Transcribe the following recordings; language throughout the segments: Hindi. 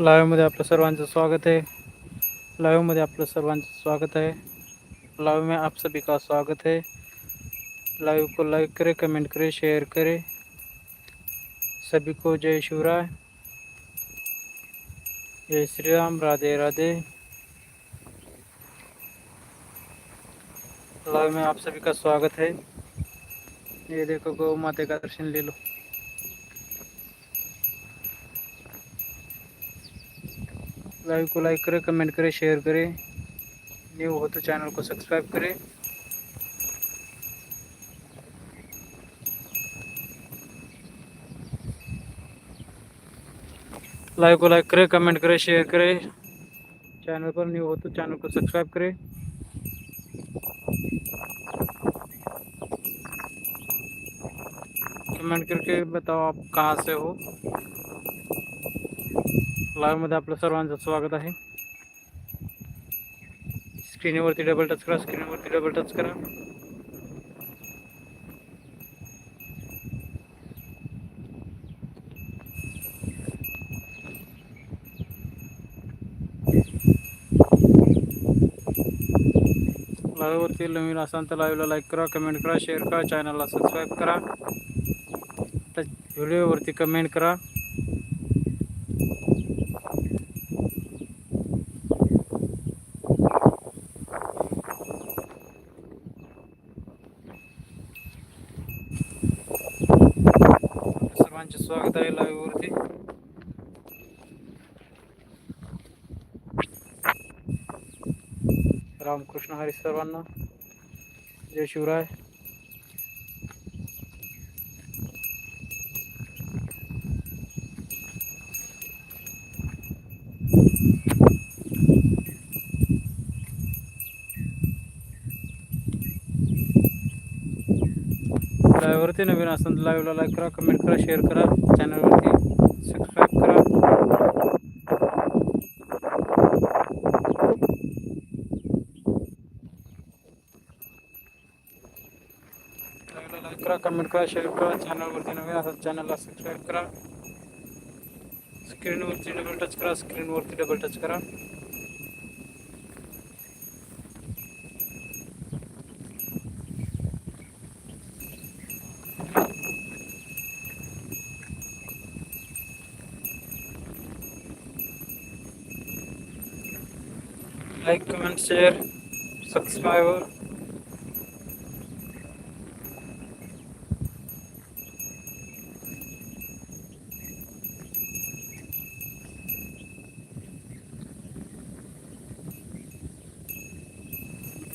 लाईव्हमध्ये आपलं सर्वांचं स्वागत है। लाइव लाईव्हमध्ये आपलं सर्वांचं स्वागत है। लाइव में आप सभी का स्वागत है। लाइव को लाइक करें, कमेंट करें, शेयर करें। सभी को जय शिवराय जय श्री राम, राधे राधे। लाइव में आप सभी का स्वागत है। ये देखो, गौ माता का दर्शन ले लो। लाइव को लाइक करें कमेंट करें शेयर करें। न्यू हो तो चैनल को सब्सक्राइब करें। लाइव को लाइक करें कमेंट करें शेयर करें। चैनल पर न्यू हो तो चैनल को सब्सक्राइब करें। कमेंट करके बताओ आप कहाँ से हो। लाईव्हमध्ये आपलं सर्वांचं स्वागत आहे. स्क्रीनवरती डबल टच करा स्क्रीनवरती डबल टच करा. लाईव्हवरती नवीन असाल तर लाईव्हला लाईक करा कमेंट करा शेअर करा चॅनलला सबस्क्राईब करा. व्हिडिओवरती कमेंट करा. रामकृष्ण हरी सर्वांना जय शिवराय। लाईव्हवरती नवीन असेल लाईव्हला लाईक करा कमेंट करा शेअर करा चॅनलवरती सबस्क्राईब करा। करा कमेंट करा शेअर करा चॅनलवरती नवीन असेल चॅनलला सबस्क्राईब करा। स्क्रीनवरती डबल टच करा स्क्रीन स्क्रीनवरती डबल टच करा। Like, comment, share, subscribe.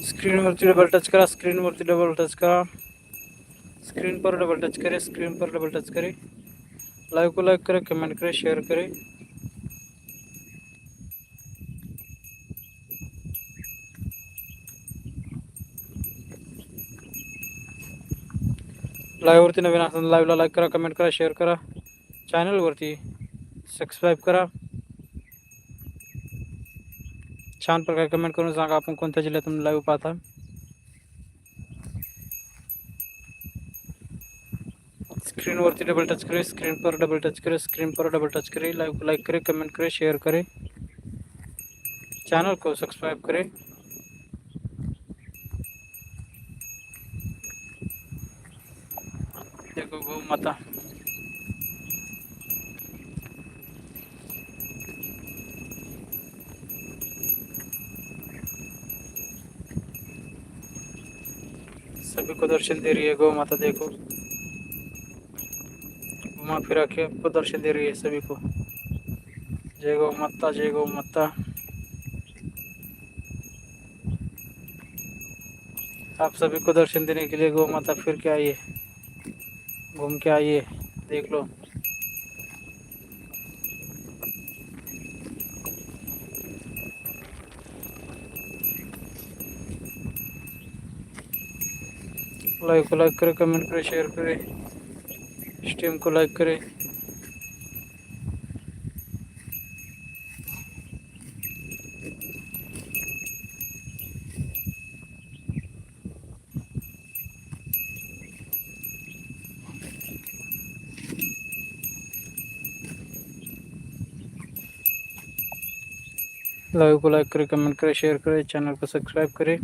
स्क्रीनवरती डबल टच करा स्क्रीनवरती डबल टच करा। स्क्रीन पर डबल टच करें स्क्रीन पर डबल टच करें। लाइव को लाइक करें कमेंट करें शेयर करें। लाईव्हवरती नवीन असेल लाईव्हला लाईक करा कमेंट करा शेअर करा. चॅनलवरती सबस्क्राईब करा. छान प्रकारे कमेंट करून सांगा आपण कोणत्या जिल्ह्यातून लाईव्ह पाहता. स्क्रीनवरती डबल टच करें स्क्रीन पर डबल टच करें स्क्रीन पर डबल टच करें. लाइव को लाइक करें कमेंट करें शेयर करें. चैनल को सब्सक्राइब करें. देखो गौ माता। सभी को दर्शन दे रही है, गौ माता देखो। घुमा फिरा के आपको दर्शन दे रही है सभी को। जय गौ माता, जय गौ माता। आप सभी को दर्शन देने के लिए गौ माता फिर के आइए घूम के आइए, देख लो। लाइक को लाइक करे कमेंट करे शेयर करे। स्टीम को लाइक करें। लाइव को लाइक करें कमेंट करें शेयर करें चैनल को सब्सक्राइब करें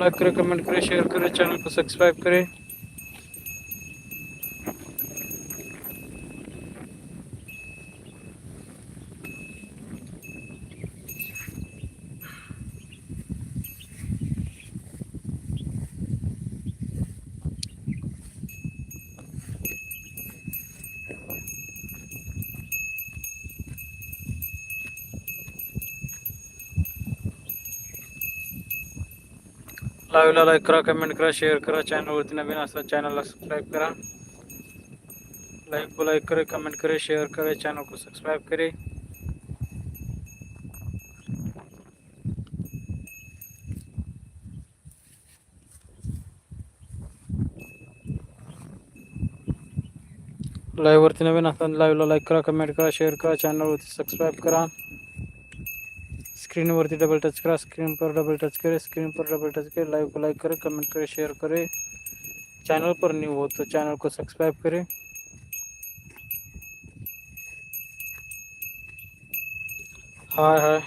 लाइक करें कमेंट करें शेयर करें चैनल को सब्सक्राइब करें लाईव्हला लाईक करा कमेंट करा शेअर करा चॅनलवरती नवीन असतात चॅनलला सबस्क्राईब करा। लाईक को लाईक करे कमेंट करे शेयर करे चैनल को सब्सक्राइब करे। लाईव्हवरती नवीन असताना लाईव्हला लाईक करा कमेंट करा शेअर करा चॅनलवरती सबस्क्राईब करा। स्क्रीनवरती डबल टच करा स्क्रीन पर डबल टच करे स्क्रीन पर डबल टच करे लाइव को लाइक करे कमेंट करे शेयर करे। चैनल पर न्यू हो तो चैनल को सब्सक्राइब करें। हाय हाय।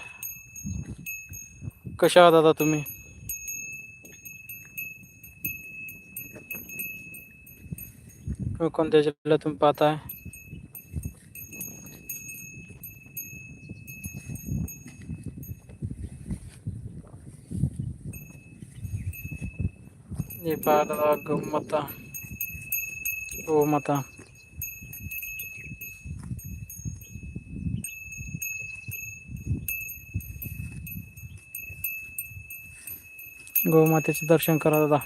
कशा आहात आता तुम्ही? कोणत्या जिल्ह्यातून पाहताय हे पहा दादा गौमाता गोमाता गोमातेचे दर्शन करा दादा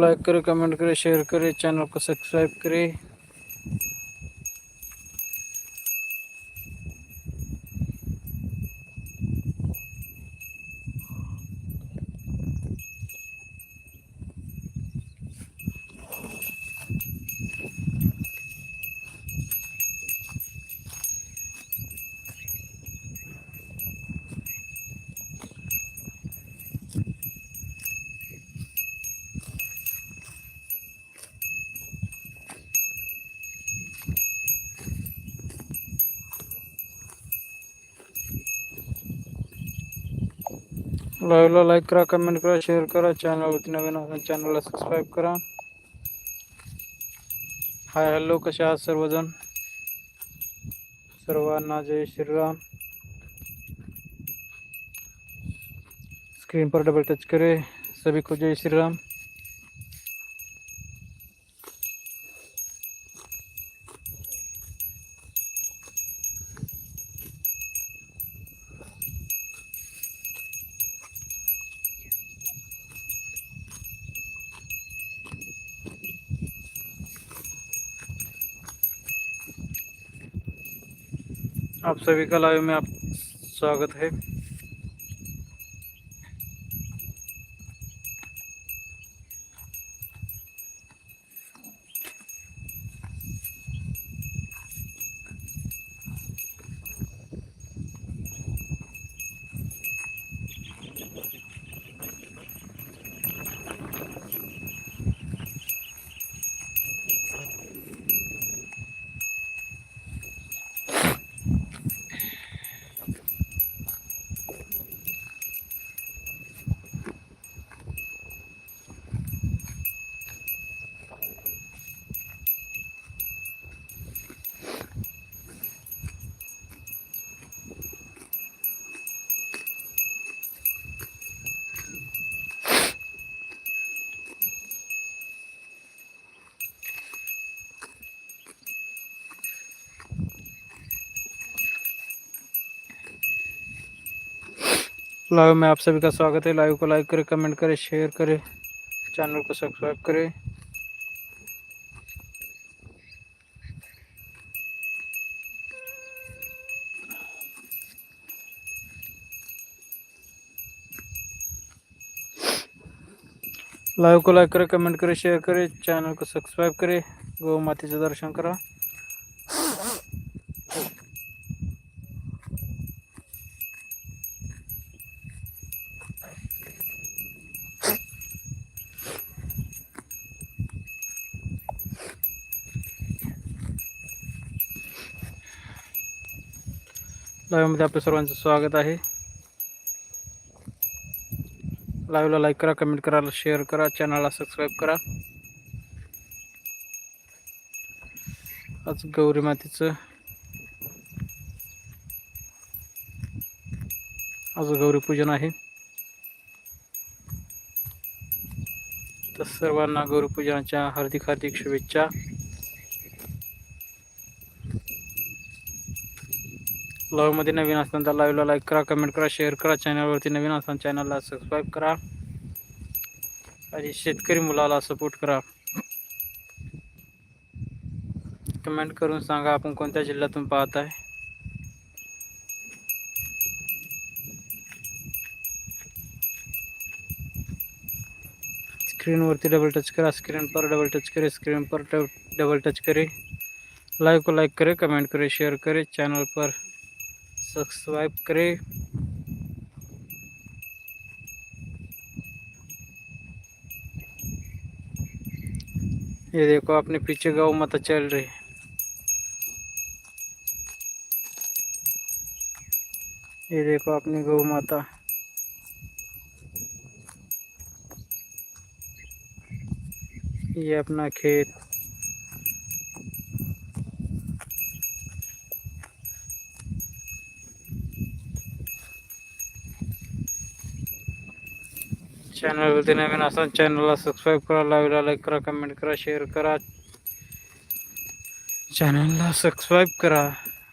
लाइक करें कमेंट करें शेयर करें चैनल को सब्सक्राइब करें। लाईव्हला लाईक करा कमेंट करा शेअर करा चॅनलवरती नवीन असेल चॅनलला सबस्क्राईब करा. हाय हॅलो कसे आहात सर्वजण? सर्वांना जय श्रीराम. स्क्रीन पर डबल टच करे. सभी को जय श्रीराम. आप सभी का लाइव में आप स्वागत है। लाइव में आप सभी का स्वागत है। लाइव को लाइक करें, कमेंट करें, शेयर करें, चैनल को सब्सक्राइब करें। लाइव को लाइक करें, कमेंट करें, शेयर करें, चैनल को सब्सक्राइब करें। गौ मातेचं दर्शन करा। लाईव्हमध्ये आपल्या सर्वांचं स्वागत आहे. लाईव्हला लाईक करा कमेंट करा शेअर करा चॅनलला सबस्क्राईब करा. आज गौरी मातेचं. आज गौरी पूजन आहे. तर सर्वांना गौरीपूजनाच्या हार्दिक हार्दिक शुभेच्छा. मध्ये नवीन असताना तर लाईव्हला लाईक करा कमेंट करा शेअर करा चॅनलवरती नवीन असताना चॅनलला सबस्क्राईब करा. आणि मुलाला सपोर्ट करा. कमेंट करून सांगा आपण कोणत्या जिल्ह्यातून पाहत डबल टच करा स्क्रीन पर डबल टच करे स्क्रीन पर डबल टच करे. लाइव को लाइक करें कमेंट करे शेयर करे चैनल पर सब्सक्राइब करें। ये देखो अपने पीछे गौ माता चल रही। ये देखो अपनी गौ माता। ये अपना खेत। चॅनलवरती नवीन असाल चॅनलला सबस्क्राईब करा लाईव्हला लाईक करा कमेंट करा शेअर करा. चॅनलला सबस्क्राईब करा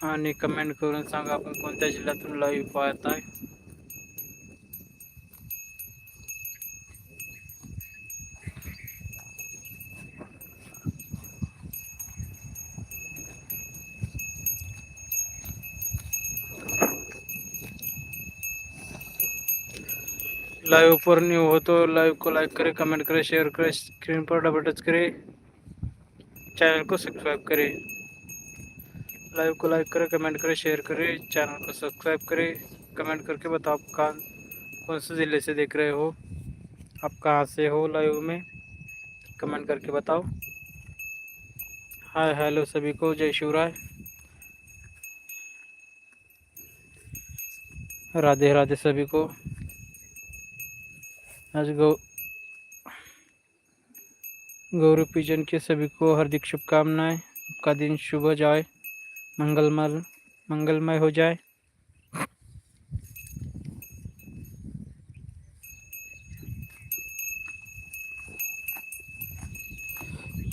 आणि कमेंट करून सांगा आपण कोणत्या जिल्ह्यातून लाईव्ह पाहत आहे लाइव पर न्यू हो तो लाइव को लाइक करें कमेंट करें शेयर करें स्क्रीन पर डबल टच करें चैनल को सब्सक्राइब करें। लाइव को लाइक करें कमेंट करें शेयर करें चैनल को सब्सक्राइब करें। कमेंट करके बताओ आप कहाँ, कौन से ज़िले से देख रहे हो? आप कहाँ से हो लाइव में? कमेंट करके बताओ। हाय हेलो सभी को, जय शिवराय। राधे राधे सभी को। आज गौ गौरी पूजन के सभी को हार्दिक शुभकामनाएँ। आपका दिन शुभ हो जाए मंगलमय मंगलमय हो जाए।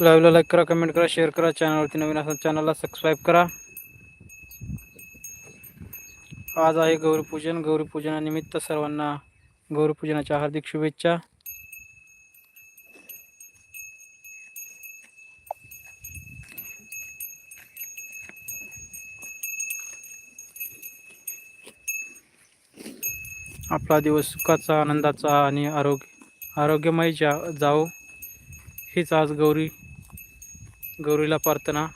लाईव्हला लाईक करा, कमेंट करा शेअर करा चॅनलवरती नवीन असाल चॅनलला सबस्क्राईब करा। आज आहे गौरीपूजन गौरीपूजनानिमित्त सर्वांना गौरवपूजनाच्या हार्दिक शुभेच्छा. आपला दिवस सुखाचा आनंदाचा आणि आरोग्य आरोग्यमय जा जाओ हीच आज गौरी गौरीला प्रार्थना.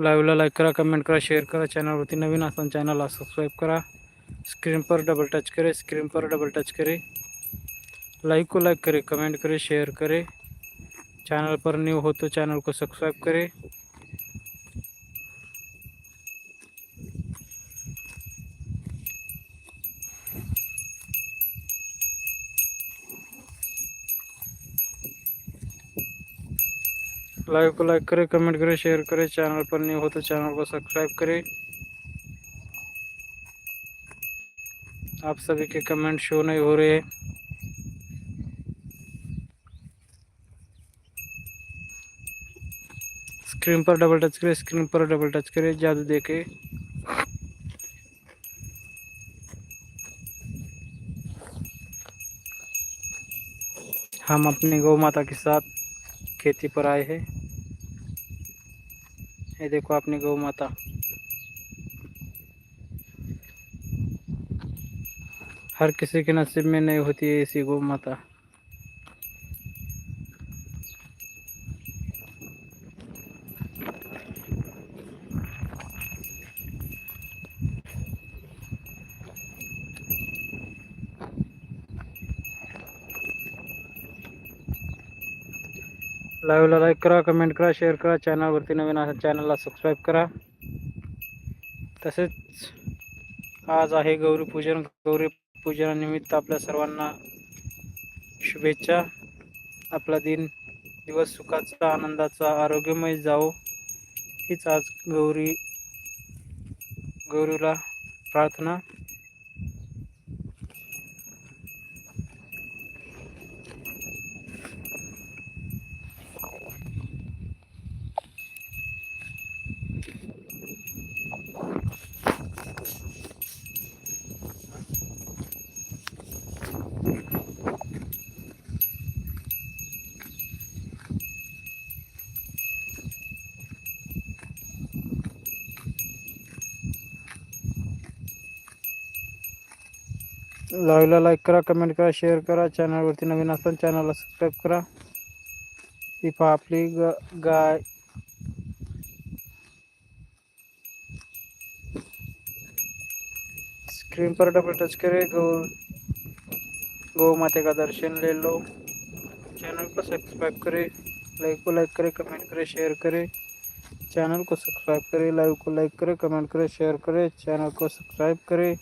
लाईव्हला लाइक करा, कमेंट करा, शेयर करा, चैनल चॅनलवरती नवीन असाल चैनल सब्सक्राइब करा। स्क्रीन पर डबल टच करे स्क्रीन पर डबल टच करे। लाइक को लाइक करे, कमेंट करे, शेयर करे। चैनल पर न्यू हो तो चैनल को सब्सक्राइब करे। लाइव को लाइक करें, कमेंट करें, शेयर करें, चैनल पर नहीं हो तो चैनल को सब्सक्राइब करें। आप सभी के कमेंट शो नहीं हो रहे स्क्रीन पर डबल टच करें, स्क्रीन पर डबल टच करें जादू देखे। हम अपनी गौ माता के साथ खेती पर आए हैं। ये देखो आपने गौ माता। हर किसी के नसीब में नहीं होती है ऐसी गौ माता। व्हिडिओला लाईक करा कमेंट करा शेअर करा चॅनलवरती नवीन असा चॅनलला सबस्क्राईब करा. तसेच आज आहे गौरीपूजन गौरी पूजनानिमित्त आपल्या सर्वांना शुभेच्छा. आपला दिन दिवस सुखाचा आनंदाचा आरोग्यमय जावो. हीच आज गौरी गौरीला प्रार्थना. लाईव्हला लाईक करा, कमेंट करा शेअर करा चॅनलवरती नवीन असाल चॅनलला सबस्क्राईब करा. ही पहा आपली ग, गाय. स्क्रीन पर डबल टच करे, गौ गौ माते का दर्शन ले लो. चैनल को सब्सक्राइब करे, लाइक को लाइक करे, कमेंट करे, शेयर करे. चैनल को सब्सक्राइब करे लाइव को लाइक करे, कमेंट करे, शेयर करे. चैनल को सब्सक्राइब करे.